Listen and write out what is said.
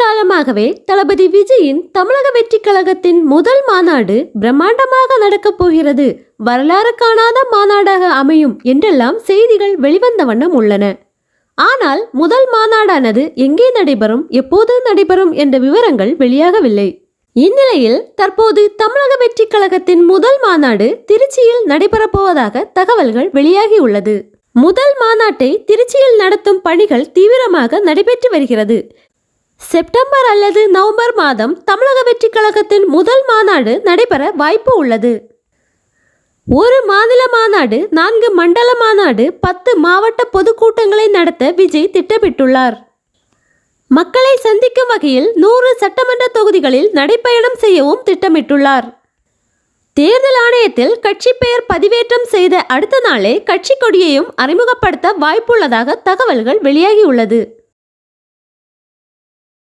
காலமாகவே தளபதி விஜயின் தமிழக வெற்றி கழகத்தின் முதல் மாநாடு பிரம்மாண்டமாக நடக்கப் போகிறது. வரலாறு காணாத மாநாடாக அமையும் என்றெல்லாம் செய்திகள் வெளிவந்த வண்ணம் உள்ளன. ஆனால் முதல் மாநாடானது எங்கே நடைபெறும் எப்போது நடைபெறும் என்ற விவரங்கள் வெளியாகவில்லை. இந்நிலையில் தற்போது தமிழக வெற்றி கழகத்தின் முதல் மாநாடு திருச்சியில் நடைபெறப்போவதாக தகவல்கள் வெளியாகியுள்ளது முதல் மாநாட்டை திருச்சியில் நடத்தும் பணிகள் தீவிரமாக நடைபெற்று வருகிறது. செப்டம்பர் அல்லது நவம்பர் மாதம் தமிழக வெற்றி கழகத்தின் முதல் மாநாடு நடைபெற வாய்ப்பு உள்ளது. ஒரு மாநில மாநாடு நான்கு மண்டல மாநாடு பத்து மாவட்ட பொதுக்கூட்டங்களை நடத்த விஜய் திட்டமிட்டுள்ளார். மக்களை சந்திக்கும் வகையில் நூறு சட்டமன்ற தொகுதிகளில் நடைப்பயணம் செய்யவும் திட்டமிட்டுள்ளார். தேர்தல் ஆணையத்தில் கட்சி பெயர் பதிவேற்றம் செய்த அடுத்த நாளே கட்சி கொடியையும் அறிமுகப்படுத்த வாய்ப்புள்ளதாக தகவல்கள் வெளியாகியுள்ளது.